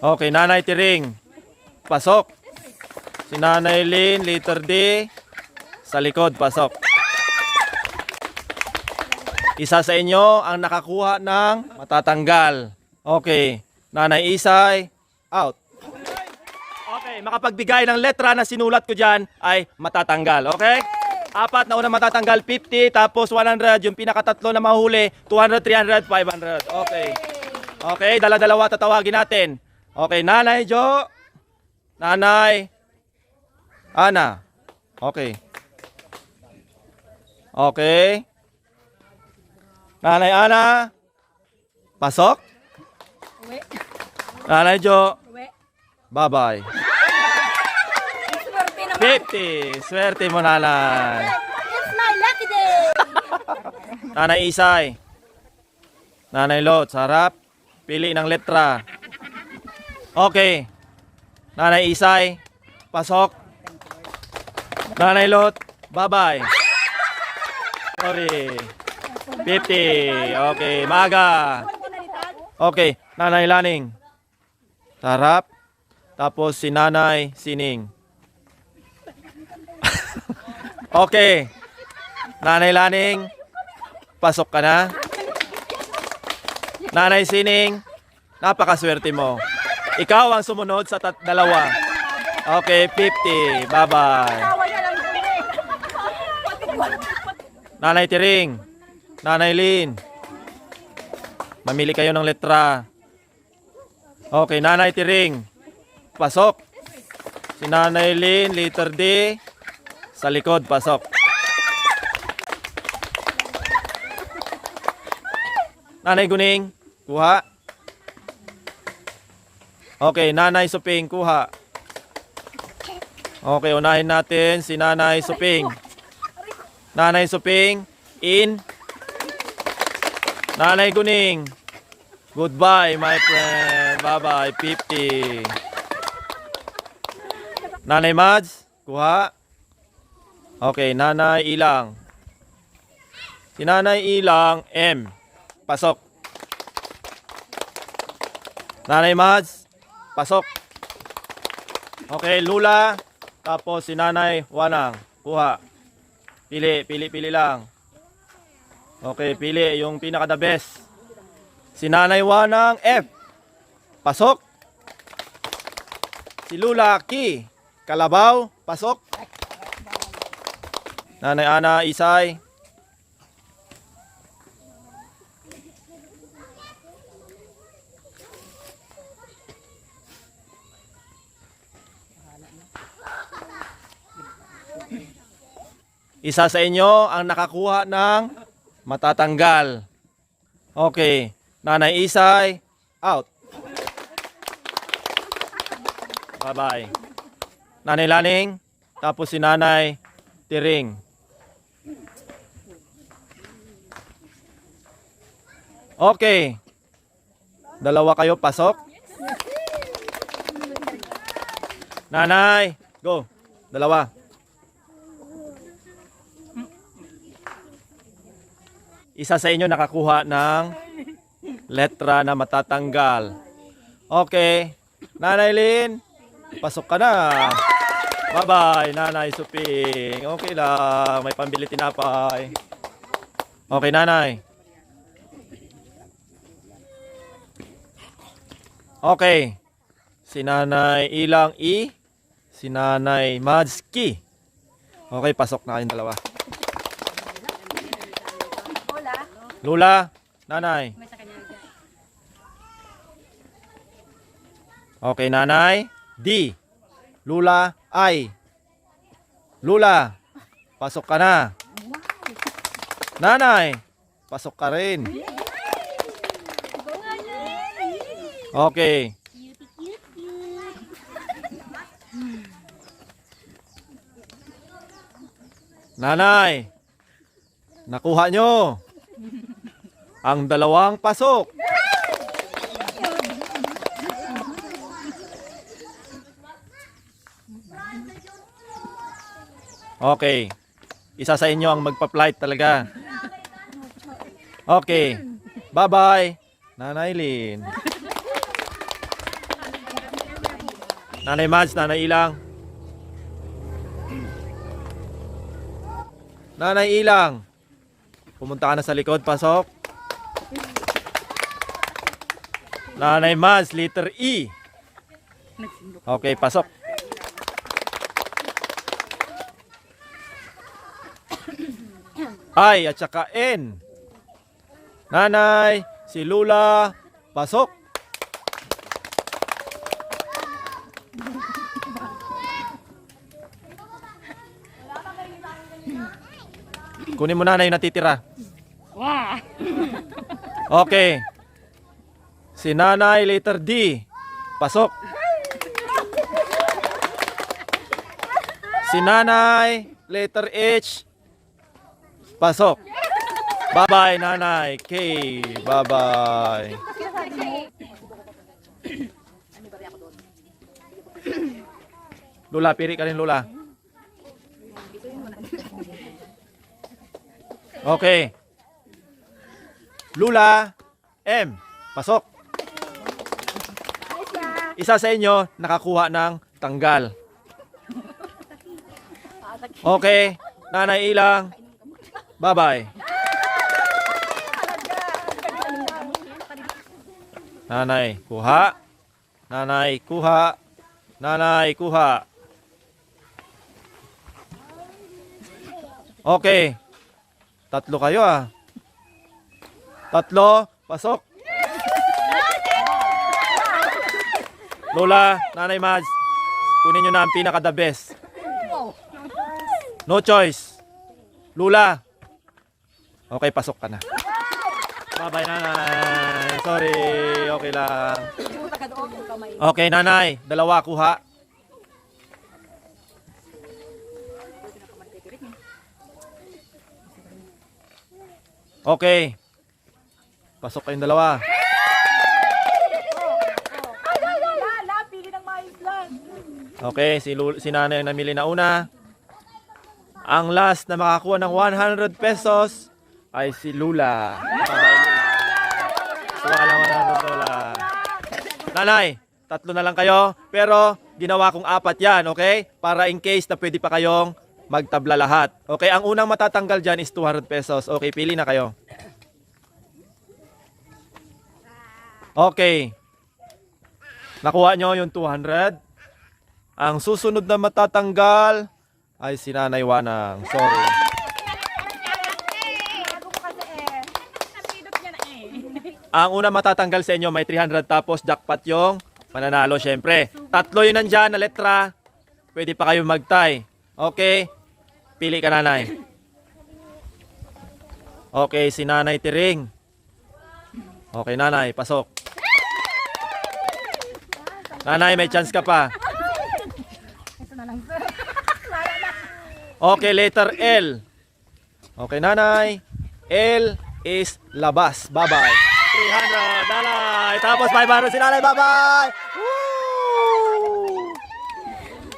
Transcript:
Okay, Nanay Tiring. Pasok. Si Nanay Lin, letter D. Sa likod, pasok. Isa sa inyo ang nakakuha ng matatanggal. Okay. Nanay Isay, out. Okay, makapagbigay ng letra na sinulat ko dyan ay matatanggal. Okay? Apat na unang matatanggal, 50, tapos 100. Yung pinakatatlo na mahuli, 200, 300, 500. Okay. Okay, dala-dalawa tatawagin natin. Okay, Nanay Jo. Nanay. Ana. Okay. Okay. Nanay Ana. Pasok. Uwi. Nanay Jo. Uwi. Bye-bye. Swerte naman. 50. Swerte mo, nanay. It's my lucky day. Nanay Isay. Nanay Lot, sarap. Pili ng letra. Okay. Nanay Isay, pasok. Nanay Lot, bye-bye. Sorry. 50. Okay, maga. Okay, Nanay Laning. Sarap. Tapos si Nanay Sining. okay. Nanay Laning, pasok ka na. Nanay Sining, napakaswerte mo. Ikaw ang sumunod sa tat- dalawa. Okay, 50. Bye-bye. Nanay Tiring, Nanay Lin, mamili kayo ng letra. Okay, Nanay Tiring, pasok. Si Nanay Lin, letter D, sa likod, pasok. Nanay Guning, kuha. Okay, Nanay Suping, kuha. Okay, unahin natin si Nanay Suping. Nanay Suping, in. Nanay Guning, goodbye my friend. Bye-bye, 50. Nanay Mads, kuha. Okay, Nanay Ilang. Si Nanay Ilang, M. Pasok. Nanay Mads, pasok. Okay, Lula. Tapos si Nanay Wanang, kuha. Pili, pili, pili lang. Okay, pili yung pinaka the best. Si Nanay Wanang F. Pasok. Si Lula Ki. Kalabaw, pasok. Nanay Ana Isay. Isa sa inyo ang nakakuha ng matatanggal. Okay. Nanay Isay, out. Bye-bye. Nanay Laning, tapos si Nanay Tiring. Okay. Dalawa kayo pasok. Nanay, go. Dalawa. Isa sa inyo nakakuha ng letra na matatanggal. Okay. Nanay Lin, pasok ka na. Bye-bye, Nanay Suping. Okay lang, may pambili tinapay. Okay, Nanay. Okay. Si Nanay Ilang I, si Nanay Madski. Okay, pasok na kayong dalawa. Lula, Nanay. Okay, nanay. D. Lula, I. Lula, pasok ka na. Nanay, pasok ka rin. Okay. Nanay, nakuha nyo ang dalawang pasok. Okay. Isa sa inyo ang magpa-flight talaga. Okay. Bye-bye. Nanay Lin. Nanay Mads, Nanay Ilang. Nanay Ilang. Pumunta ka na sa likod, pasok. Nanay Mads, letter E. Okay, pasok. I at saka N. Nanay, si Lula, pasok. Kunin mo na yung natitira. Wow. Okay. Si nanay, letter D. Pasok. Si nanay, letter H. Pasok. Bye-bye, nanay. K. Bye-bye. Lula, piri ka rin, Lula. Okay. Lula, M. Pasok. Isa sa inyo nakakuha ng tanggal. Okay. Nanay Ilang. Bye-bye. Nanay, kuha. Nanay, kuha. Nanay, kuha. Okay. Tatlo kayo ah. Tatlo, pasok. Lola, Nanay Mads, kunin nyo na ang pinaka the best. No choice. Lula. Okay, pasok ka na. Bye-bye, Nanay. Sorry, okay lang. Okay, Nanay, dalawa kuha. Okay. Pasok kayong dalawa. Lala, pili ng mais lang. Okay, si, Lul- si nanay ang namili na una. Ang last na makakuha ng 100 pesos ay si Lula. Kuha ng 100 Lula. Nanay, tatlo na lang kayo. Pero ginawa kong apat yan, okay? Para in case na pwede pa kayong magtabla lahat. Okay, ang unang matatanggal dyan is 200 pesos. Okay, pili na kayo. Okay. Nakuha nyo yung 200. Ang susunod na matatanggal ay si Nanay Wanang. Sorry. Ang una matatanggal sa inyo may 300 tapos jackpot yung mananalo syempre. Tatlo yun nandyan na letra. Pwede pa kayo magtay. Okay? Pili ka nanay. Okay, si Nanay Tiring. Okay, nanay, pasok. Nanay, may chance ka pa. Na lang. Okay, letter L. Okay, nanay. L is labas. Bye-bye. 300, nanay. Tapos 500 si nanay. Bye-bye.